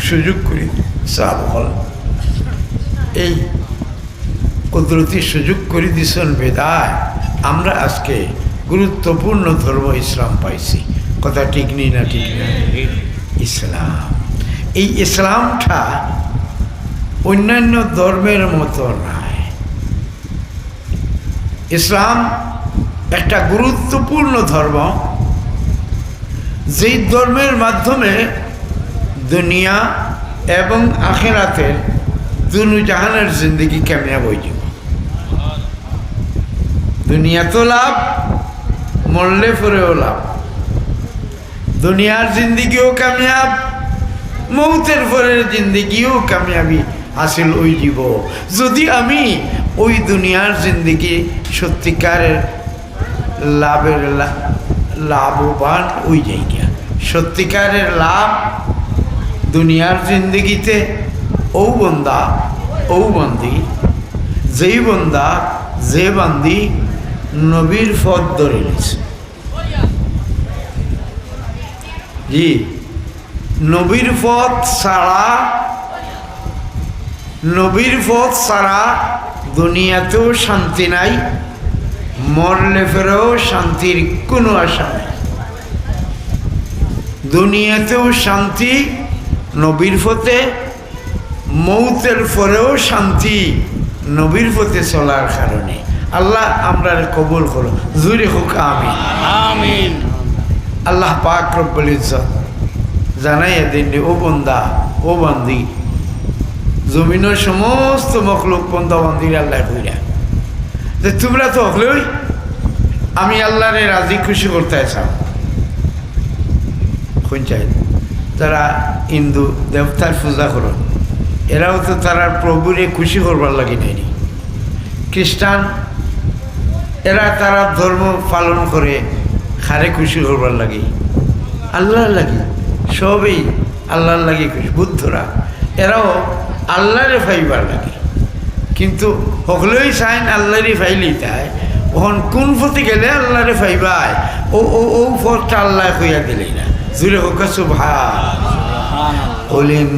সুযোগ করে। সাহাব হল। এই কুদরতি সুযোগ করে দিছেন বেদায়। আমরা আজকে গুরুত্বপূর্ণ ধর্ম ইসলাম পাইছি। কথা ঠিক নেই না ঠিক ইসলাম। এই ইসলামটা অন্যান্য ধর্মের মতো নয় ইসলাম একটা গুরুত্বপূর্ণ ধর্ম। যেই ধর্মের মাধ্যমে দুনিয়া এবং আখেরাতের দুনু জাহানের জিন্দগি কামিয়াব হয়ে যাব দুনিয়া তো লাভ, মরলে পরেও লাভ। দুনিয়ার জিন্দিগিও কামিয়াব, মৌতের পরের জিন্দিগিও কামিয়াবি হাসিল ওই জীব। যদি আমি ওই দুনিয়ার জিন্দিগি সত্যিকারের লাভের লাভবান ওই জায়গা সত্যিকারের লাভ দুনিয়ার জিন্দিগিতে ও বন্দা, ও বন্দি। যেই বন্দা, যে বান্দি নবীর পথ ধরে নিছে জি, নবীর পথ ছাড়া, নবীর পথ ছাড়া দুনিয়াতেও শান্তি নাই, মরলে ফেরেও শান্তির কোনো আশা নেই। দুনিয়াতেও শান্তি নবীর পথে মৌতের পরেও শান্তি নবীর পথে চলার কারণে। আল্লাহ আমরা কবুল করো। জুড়ে হোক আমি আমিন। আল্লাহ পাক রব্বুল ইজ্জত জানাই দিন ও বন্দা ও বান্দি। জমিনের সমস্ত মখলুক বন্দা বান্দির আল্লাহ কইরা। যে তোমরা তো হলেই আমি আল্লাহরে রাজি খুশি করতে চাও। কোন চাই। যারা হিন্দু দেবতার পূজা করো এরাও তো তারা প্রভুরে খুশি করবার লাগে নাইনি খ্রিস্টান, এরা তারা ধর্ম পালন করে খারে খুশি করবার লাগে। আল্লাহর লাগে, সবই আল্লাহর লাগে খুশি, বুদ্ধরা। এরাও আল্লাহরে ফাইবার লাগে। কিন্তু সকলেই চাইন আল্লাহরে ফাইলি তাই ওখান কোন ফতে গেলে আল্লাহরে ফাইবায় ও ও ও ফটটা আল্লাহ কইয়া দিলেই না। জুড়ে হোক সুভাষ قل إن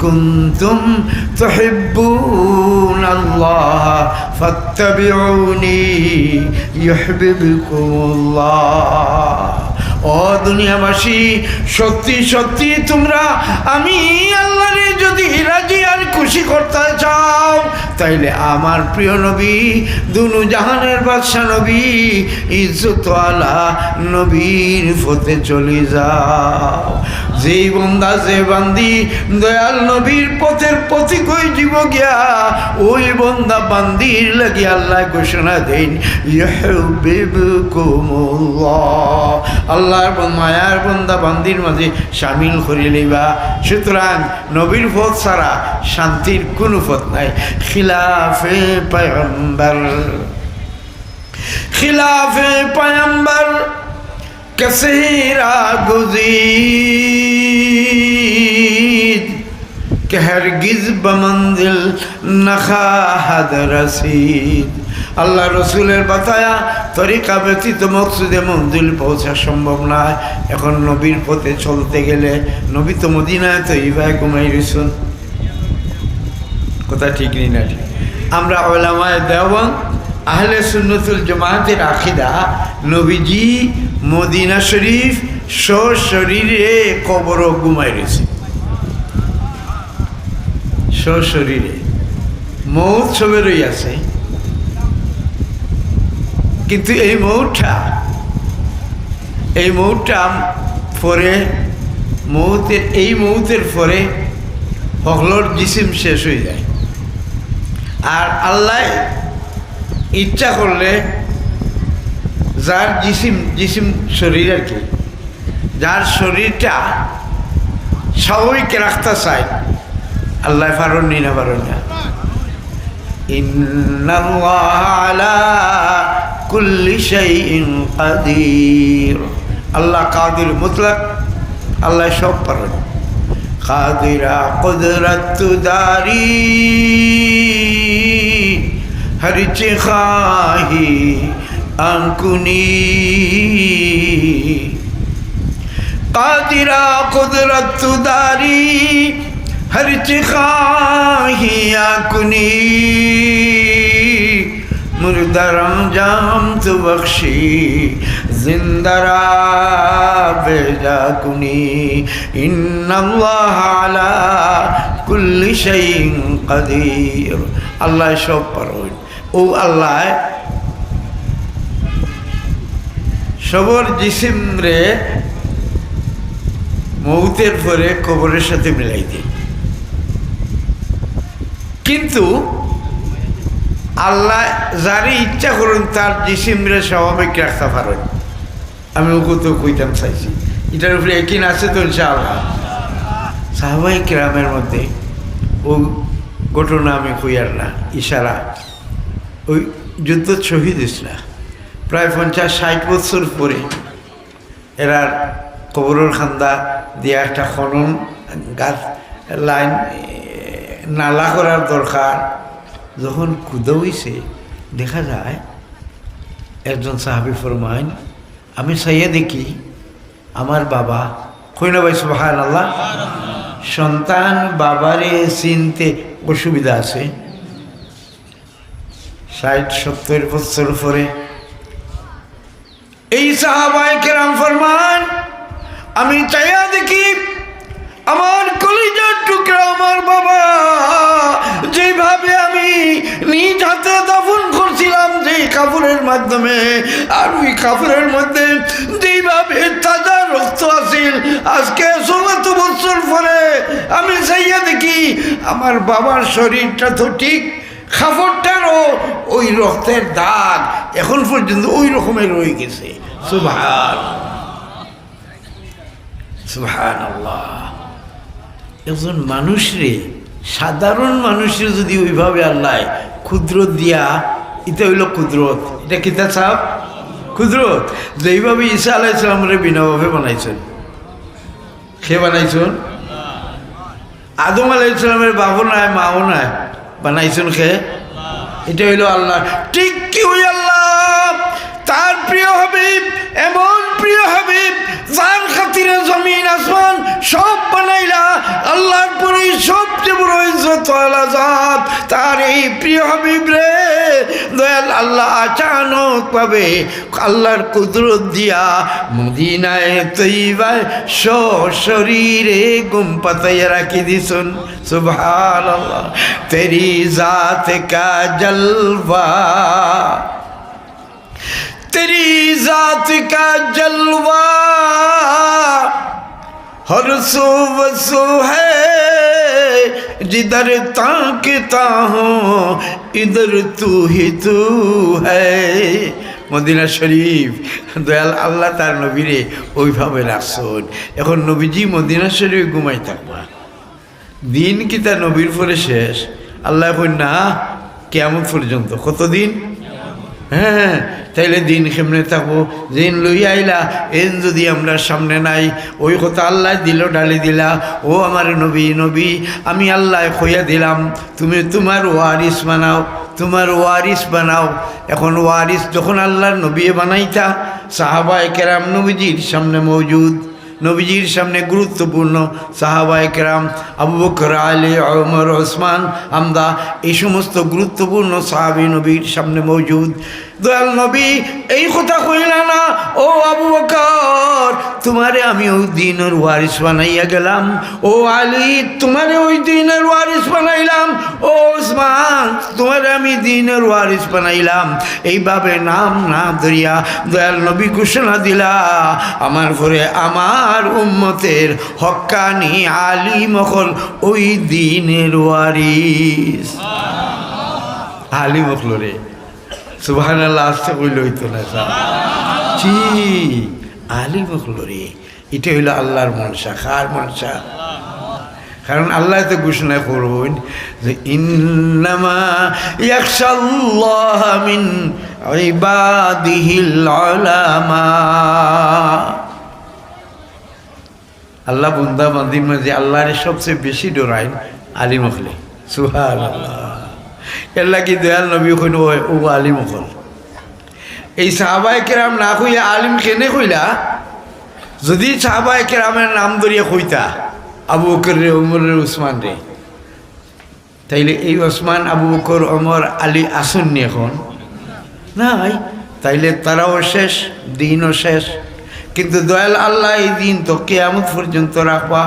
كنتم تحبون الله فاتبعوني يحببكم الله ও দুনিয়াবাসী, সত্যি সত্যি তোমরা, আমি আল্লাহরে যদি রাজি আর খুশি করতে চাও, তাইলে আমার প্রিয় নবী, দুনু জাহানের বাদশা নবী, ইজ্জত আলা নবীর ফতে চলে যাও। যেই বন্দা, যে বান্দি, দয়াল নবীর পথের পথি কই জীব গিয়া, ওই বন্দা বান্দির লাগি আল্লাহ ঘোষণা দেন, ইউহিব্বুকুমুল্লাহ। আল্লাহ মায়ার বন্দা বান্দির মাঝে সামিল করে লইবা। সুতরাং নবীর পথ ছাড়া শান্তির কোনো পথ নাই। খিলাফে পায়ম্বর খিলাফে পায়ম্বর গুজি گزید গিজ বমন্দিল নখা হাদ রসিদ আল্লাহ রসুলের বাতায়া, তরিকা ব্যতীত মকসুদে মঞ্জিল পৌঁছা সম্ভব নয়। এখন নবীর পথে চলতে গেলে নবী তো মদিনায় তো ইভায় ঘুমাই রসুন কথা ঠিক নেই না ঠিক? আমরা ওলামায় দেওয়ান আহলে সুন্নতুল জামাতের আখিদা, নবীজি মদিনা শরীফ সশরীরে কবর ঘুমাই রয়েছে সশরীরে। মৌত ছবে রই আছে কিন্তু এই মৌটা এই মৌটা পরে মৌতের এই মৌতের পরে হকলোর জিসিম শেষ হয়ে যায়। আর আল্লাহ ইচ্ছা করলে যার জিসিম জিসিম শরীর আর কি, যার শরীরটা স্বাভাবিক রাখতে চায়, আল্লাহ পারন নি না। পারন না কুল্লি শাইইন কাদির। আল্লাহ কাদির মুতলাক, আল্লাহ সব পারেন। কাদিরা কুদরত দারি হরিচে খাহি আঙ্কুনি কাদিরা কুদরত হরিচে খাহি আঙ্কুনি मुर्दरम जाम तो बख्शी जिंदरा बेजा कुनी इन्नल्लाह अला कुल्ली शैइन कदीर আল্লাহ সব পারবেন ও আল্লাহ সবর জিসিম রে মৌতের পরে কবরের সাথে মিলাই দিন কিন্তু আল্লাহ যারই ইচ্ছা করুন, তার জিসিমরে স্বাভাবিক রাখতে পারেন আমি ওকে তো কইতাম চাইছি। এটার উপরে একিন আছে তো ইনশাআল্লাহ। সাহবাহিক গ্রামের মধ্যে ও ঘটনা আমি কইয়ার না, ইশারা। ওই যুদ্ধ শহীদ ইসলা প্রায় পঞ্চাশ ষাট বছর পরে এরার কবরের খান্দা দিয়ে একটা খনন গাছ লাইন নালা করার দরকার। যখন কুদো দেখা যায়, একজন সাহাবি ফরমাইন, আমি চাইয়া দেখি, আমার বাবা কইনা ভাই আল্লাহ সন্তান বাবারে চিনতে অসুবিধা আছে। ষাট, সত্তর বছর পরে এই সাহাবাই কেরাম ফরমান আমি চাইয়া দেখি, আমার কলিজার টুকরা আমার বাবা, যেভাবে নিজ হাতে দাফন করছিলাম যে কাপড়ের মাধ্যমে, আর ওই কাপড়ের মধ্যে যেভাবে তাজা রক্ত আসিল আজকে ষোলত বছর পরে আমি চাইয়া দেখি আমার বাবার শরীরটা তো ঠিক খাবারটারও ওই রক্তের দাগ এখন পর্যন্ত ওই রকমের রয়ে গেছে। সুভান সুভান আল্লাহ একজন মানুষরে, সাধারণ মানুষের যদি ওইভাবে আল্লাহ ক্ষুদ্র দিয়া এটা হইল কুদরত এটা কিতা সাহ কুদরত যেইভাবে ঈসা আলাহ ইসলামরে বিনাভাবে বানাইছেন। সে বানাইছেন? আদম আলাহ ইসলামের বাবু নাই, মাও নাই। বানাইছেন খে এটা হইল আল্লাহ। ঠিক কি ওই আল্লাহ? তার প্রিয় হাবিব, এমন প্রিয় হাবিব, যার খাতিরে মুসাল আজাদ তার এই প্রিয় হাবিব রে দয়াল আল্লাহ আচানক পাবে। আল্লাহর কুদরত দিয়া মদিনায় তৈবায় শরীরে গুম পাতাইয়া রাখি দিছুন। সুভান তেরি জাত কা জলবা তেরি জাত জলবা हर सो वसो है जिधर ताकता हूँ इधर तू ही तू है মদিনা শরীফ দয়াল আল্লাহ তার নবীরে ওইভাবে রাখছেন এখন নবীজি মদিনা শরীফ ঘুমাই থাকবা দিন কি তার নবীর পরে শেষ আল্লাহ কই না কেমন পর্যন্ত কতদিন হ্যাঁ তাইলে দিন কেমনে থাকব? দিন লইয়া আইলা, এন যদি আমরা সামনে নাই, ওই কথা আল্লাহ দিল, ডালি দিলা। ও আমার নবী নবী, আমি আল্লাহ খইয়া দিলাম, তুমি তোমার ওয়ারিস বানাও, তোমার ওয়ারিস বানাও। এখন ওয়ারিস যখন আল্লাহর নবী বানাইতা সাহাবা কেরাম নবীজির সামনে মৌজুদ। নবীজির সামনে গুরুত্বপূর্ণ সাহাবায় কেরাম, আবু বকর, আলী ওমর ওসমান আমদা এই সমস্ত গুরুত্বপূর্ণ সাহাবি নবীর সামনে মজুদ। দয়াল নবী, এই কথা কইলা না, ও আবু বকর, তোমারে আমি ওই দিনের ওয়ারিস বানাইয়া গেলাম। ও আলী, তোমারে ওই দিনের ওয়ারিস বানাইলাম। ও ওসমান, তোমারে আমি দিনের ওয়ারিস বানাইলাম। এইভাবে নাম না ধরিয়া দয়াল নবী ঘোষণা দিলা, আমার ঘরে আমার উম্মতের হক্কানি আলী মখল ওই দিনের ওয়ারিস। আলী মখল রে সুবাহান আল্লাহ আসতে কইল হইতো না জি আলী মখল রে, এটা হইল আল্লাহর মনসা খার মনসা? কারণ আল্লাহ তো ঘোষণা করবেন যে, ইন্নামা ইয়াকশাল্লাহ মিন ইবাদিহিল উলামা। আল্লাহ বুন্দা বান্দির মাঝে আল্লাহরে সবচেয়ে বেশি ডরাইন আলী মখলে আল্লাহ এর লাগি দয়াল নবী কইন ও আলী মখল এই সাহাবাই কেরাম না কইয়া আলিম কেনে কইলা? যদি সাহাবাই কেরামের নাম ধরিয়া কইতা, আবু বকর রে ওমর রে, উসমান রে। তাইলে এই ওসমান আবু বকর ওমর আলী আসুননি এখন। নাই, তাইলে তারাও শেষ, দিনও শেষ। কিন্তু দয়াল আল্লাহ এই দিন তো কেয়ামত পর্যন্ত রাখবা।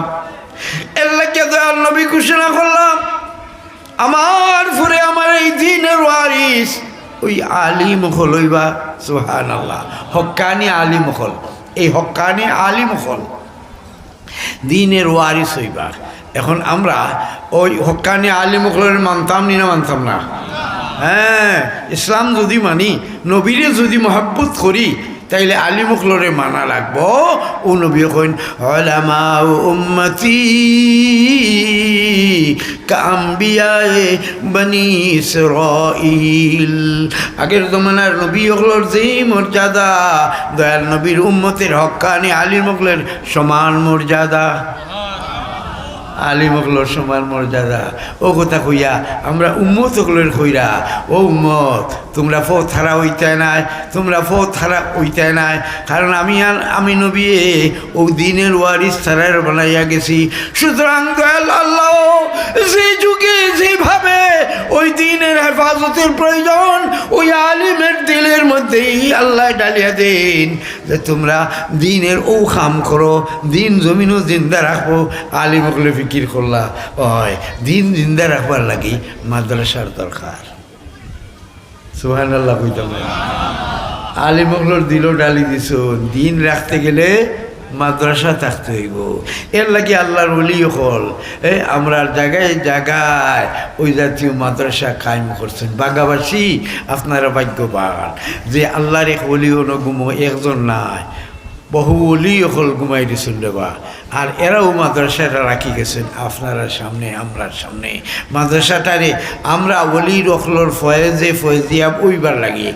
এর লাগে দয়াল নবী ঘোষণা করলাম, আমার ফুরে আমার এই দিনের ওয়ারিস ওই আলিম হল ওইবা সুহান আল্লাহ হক্কানি আলিম হল। এই হক্কানি আলিম হল। দিনের ওয়ারিস হইবা। এখন আমরা ওই হক্কানি আলিম হলের মানতাম নি না মানতাম না? হ্যাঁ ইসলাম যদি মানি, নবীরে যদি মহাব্বত করি তাইলে আলী মুখলরে মানা লাগব। ও নবী কইন হলামা উম্মতি কাম্বিয়ায়ে বনি ইসরাইল আগের জমানার নবী হকলর যেই মর্যাদা, দয়াল নবীর উম্মতের হক্কানি আলী মুখলের সমান মর্যাদা। আলী মকলর সমান মর্যাদা। ও কথা কইয়া আমরা উম্মত সকলের কইরা, ও উম্মত, তোমরা ফো থারা হইতে নাই, তোমরা ফো থারা হইতে নাই, কারণ আমি আমি নবী ও দিনের ওয়ারিস থারার বানাইয়া গেছি। সুতরাং আল্লাহ, যে যুগে যেভাবে ওই দিনের হেফাজতের প্রয়োজন, ওই আলিমের দিলের মধ্যেই আল্লাহ ডালিয়া দিন, যে তোমরা দিনের ও খাম করো, দিন জমিনও জিন্দা রাখো আলিম হকলে ফিকির করলা হয় দিন জিন্দা রাখবার লাগি মাদ্রাসার দরকার। সুহান আল্লাহ কইতাম আলিম হকলোর দিল ডালি দিছ, দিন রাখতে গেলে মাদ্রাসা থাকতে হইব। এর লাগি আল্লাহর বলি হল। এ, আমরা জায়গায় জায়গায় ওই জাতীয় মাদ্রাসা কায়েম করছেন। বাগাবাসী, আপনারা ভাগ্যবান যে আল্লাহর এক অলি অনুগুম, একজন নাই। বহু অলি হল ঘুমাই দিছেন দেবা আর এরাও মাদ্রাসাটা রাখি গেছেন আপনারা সামনে আমরার সামনে। মাদ্রাসাটারে আমরা অলি রখলর ফয়েজে ফয়েজিয়া ওইবার লাগি।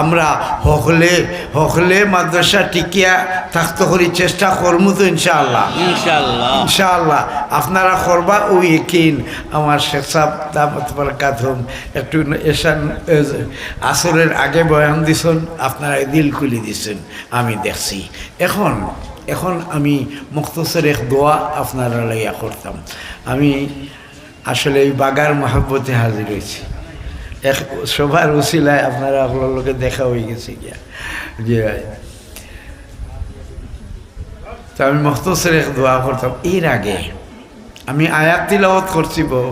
আমরা হকলে হকলে মাদ্রাসা টিকিয়া থাকতে করি চেষ্টা করমু তো ইনশাআল্লাহ। ইনশাল্লাহ ইনশাআল্লাহ। আপনারা করবা ওই একিন আমার শেখ সাহ দামত বারাকাতুম একটু এসান আসরের আগে বয়ান দিছেন আপনারা দিল খুলি দিছেন আমি দেখছি। এখন এখন আমি মুক্তসর এক দোয়া আপনারা লাইয়া করতাম। আমি আসলে এই বাগার মহাব্বতে হাজির হয়েছি। এক সবার উসিলায় আপনারা আপনার লোকে দেখা হয়ে গেছে গিয়া। যে তো আমি মখতসের এক দোয়া করতাম। এর আগে আমি আয়াত তিলাওয়াত করছি বউ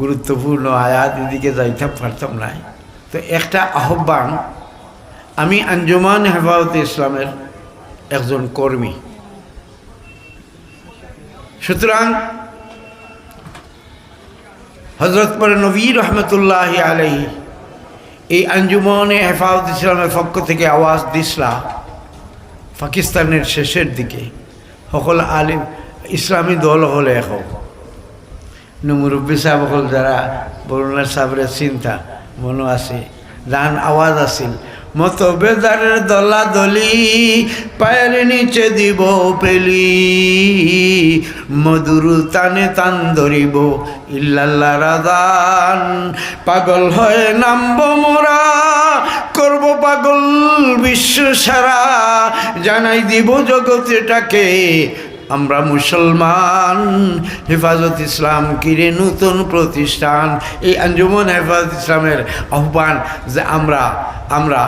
গুরুত্বপূর্ণ আয়াত এদিকে যাইতাম, পারতাম নাই তো একটা আহ্বান, আমি আঞ্জুমান হেফাজত ইসলামের একজন কর্মী। সুতরাং হজরত পর নবী রহমতুল্লাহ আলহী এই আঞ্জুমনে হেফাজত ইসলামের পক্ষ থেকে আওয়াজ দিসলা পাকিস্তানের শেষের দিকে। সকল আলিম, ইসলামী দল হলে এখন। মুরব্বী সাহেব হল যারা বরুণার সাহেবের চিন্তা মনো আছে গান আওয়াজ আছিল। মতবেদারের দলা দলি পায়ের নিচে দিব পেলি। মধুর তানে তান ধরিব, ইল্লাল্লাহ রাদান পাগল হয়ে নামব মোরা, করব পাগল বিশ্ব সারা। জানাই দিব জগতেটাকে আমরা মুসলমান। হেফাজত ইসলাম কিরে নতুন প্রতিষ্ঠান? এই আঞ্জুমন হেফাজত ইসলামের আহ্বান যে আমরা আমরা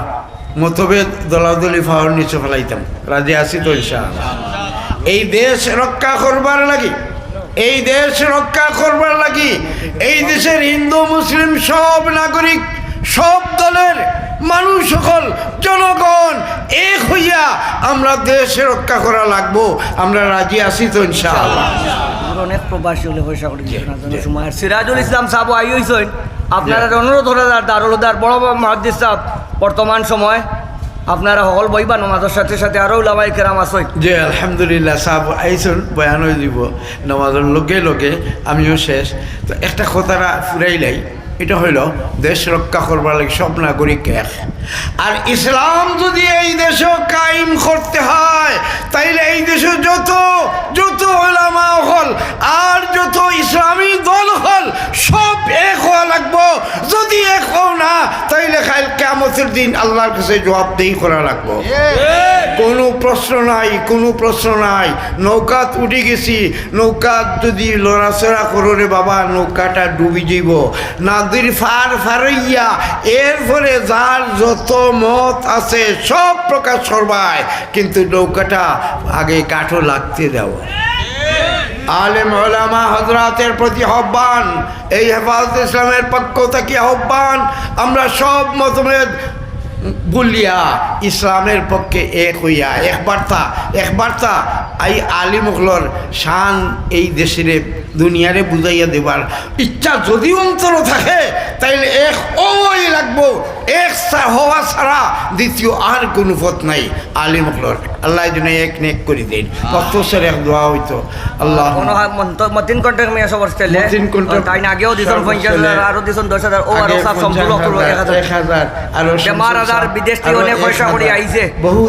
মতভেদ দলাদলি ফাওয়ার নিচে ফেলাইতাম। রাজি আছি তো এই দেশ রক্ষা করবার লাগি এই দেশ রক্ষা করবার লাগি এই দেশের হিন্দু মুসলিম সব নাগরিক সব দলের মানুষ সকল জনগণ এক হইয়া আমরা দেশ রক্ষা করা লাগবো আমরা রাজি আছি তো ইনশাআল্লাহ। অনেক প্রবাসী হলে পয়সা করে সিরাজুল ইসলাম সাহেব আই হইছেন আপনারা অনুরোধ হলে দারুলদার বড় বড় মহাদ্দিস সাহেব বর্তমান সময় আপনারা হল বইবা নমাজের সাথে সাথে আরও লামাই কেরাম আসই যে আলহামদুলিল্লাহ সাহ আইসন বয়ান দিব নমাজের লোকে লোকে আমিও শেষ। তো একটা কথাটা ফুরাইলাই। এটা হইল দেশ রক্ষা করবার লাগে সব নাগরিক এক আর ইসলাম যদি এই দেশে কায়েম করতে হয়, তাইলে এই দেশে যত যত ওলামা হল আর যত ইসলামী দল হল, সব এক হওয়া লাগবো। যদি এক হও না, তাইলে খাইল কেমতের দিন আল্লাহর কাছে জবাবদেহি করা লাগবো। কোনো প্রশ্ন নাই, কোনো প্রশ্ন নাই। নৌকাত উঠে গেছি, নৌকাত যদি লড়াচড়া করো রে বাবা, নৌকাটা ডুবি যাব নাদির ফার ফারইয়া, এরপরে যার যত মত আছে সব প্রকাশ সরবায় কিন্তু নৌকাটা আগে কাঠও লাগতে দেওয়া। আলেম ওলামা হজরাতের প্রতি আহ্বান, এই হেফাজত ইসলামের পক্ষ থেকে আহ্বান, আমরা সব মতভেদ বলিয়া ইসলামের পক্ষে এক হইয়া, এক বার্তা এক বার্তা এই আলিমুখলর শান এই দেশের, দুনিয়ারে বুঝাইয়া দেবার। ইচ্ছা যদি অন্তর থাকে, তাইলে এক ওই লাগবো। এক সা- হওয়া ছাড়া দ্বিতীয় আর কোনো পথ নাই আলিমুখলর আল্লাহ যেন এক নেক করে দেন কত এক দোয়া হইতো আল্লাহ কোনো মতিন কন্ট্যাক্ট মেয়ে সবার স্টাইলে মতিন contact তাই না আগেও দিছন পঞ্চাশ হাজার আরো দিছন দশ হাজার ও আরো সব সম্পূর্ণ করবো এক হাজার বেমার আজার বিদেশ থেকে অনেক পয়সা করে আইছে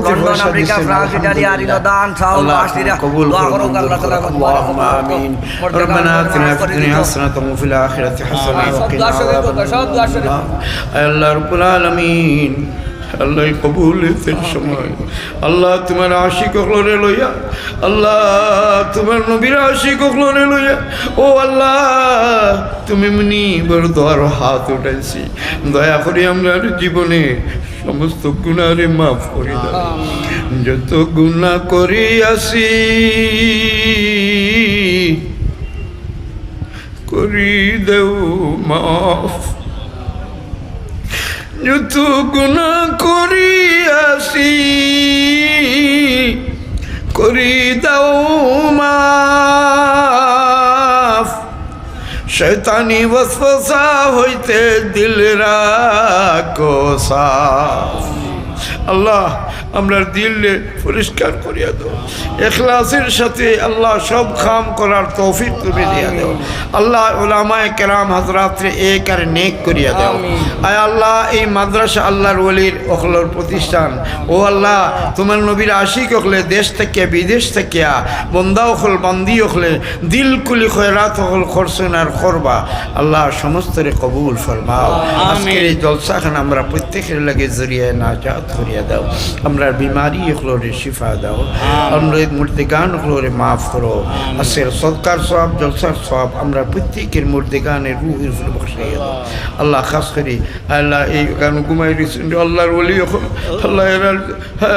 লন্ডন আমেরিকা ফ্রান্স ইটালি আরিনো দান সাউথ আসিরা قبول দোয়া করুক আল্লাহ তাআলা اللهم امين ربنا اتنا في الدنيا حسنه وفي الاخره حسنه وقنا عذاب النار আল্লাহ রব্বুল আলামিন। আল্লাহ কবুলের সময়। আল্লাহ তোমার আশিক হলরে লইয়া আল্লাহ তোমার নবীর আশিক হলরে লইয়া ও আল্লাহ তুমি মনি বড় দর হাত উঠাইছি। দয়া করে আমরা জীবনে সমস্ত গুণারে মাফ করে দাও। যত গুণা করিয়াছি করি দেও মাফ। যত গুণা করিয়াছি করি দাও মাফ। শৈতানি বসফসা হইতে দিল রাখো আল্লাহ আমরা দিলে পরিষ্কার করিয়া দাও। এখলাসের সাথে আল্লাহ সব খাম করার তৌফিক তুমি দিয়া দাও। আল্লাহ ওলামায় কেরাম হাজরাত্রে এক আর নেক করিয়া দাও। আয় আল্লাহ এই মাদ্রাসা আল্লাহর ওলির অখলর প্রতিষ্ঠান। ও আল্লাহ তোমার নবীর আশিক হলে দেশ থেকে বিদেশ থেকে বন্দা অখল বান্দি হলে দিল কুলি খয়রাত হল খরসন আর খরবা। আল্লাহ সমস্তরে কবুল ফরমাও। আজকের এই জলসাখান আমরা প্রত্যেকের লাগে জড়িয়ে না নাজাত করিয়া দাও। আমরা বিমারি হলরে শিফা দাও আমরা মূর্তিগান হলরে মাফ করো আজকের সৎকার সব জলসার সব আমরা প্রত্যেকের মূর্তিগানের রুহের উপরে বসাইয়া দাও আল্লাহ খাস করি আল্লাহ এই গান ঘুমাই দিয়েছেন আল্লাহর ওলি এখন আল্লাহ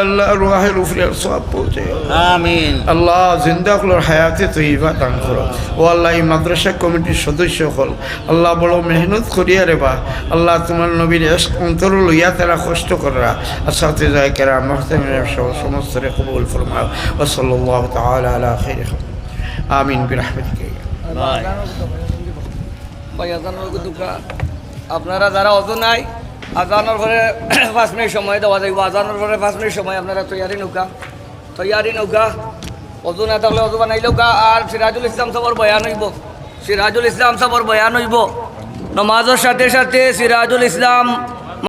আল্লাহ রুহের উপরে সব পৌঁছে আমিন আল্লাহ জিন্দা হলোর হায়াতে তৈবা দান করো ও আল্লাহ এই মাদ্রাসা কমিটির সদস্য হল আল্লাহ বড় মেহনত করিয়া রে বা আল্লাহ তোমার নবীর এস অন্তর লইয়া তারা কষ্ট করা আর সাথে যায় কেরা ও সাল্লাল্লাহু তাআলা আলা খাইরি আমিন বিরহমাতিকা। ভাই আজানোর দুকা আপনারা যারা আজানোর পাঁচ মিনিট সময় দেওয়া যাইব। আজানোর ঘরে পাঁচ মিনিট সময় আপনারা তৈয়ারি নৌকা। তৈয়ারি নৌকা, অজু না অজু বানাই নৌকা আর সিরাজুল ইসলাম সবর বয়ান হইব। সিরাজুল ইসলাম সবর বয়ান হইব। নমাজের সাথে সাথে সিরাজুল ইসলাম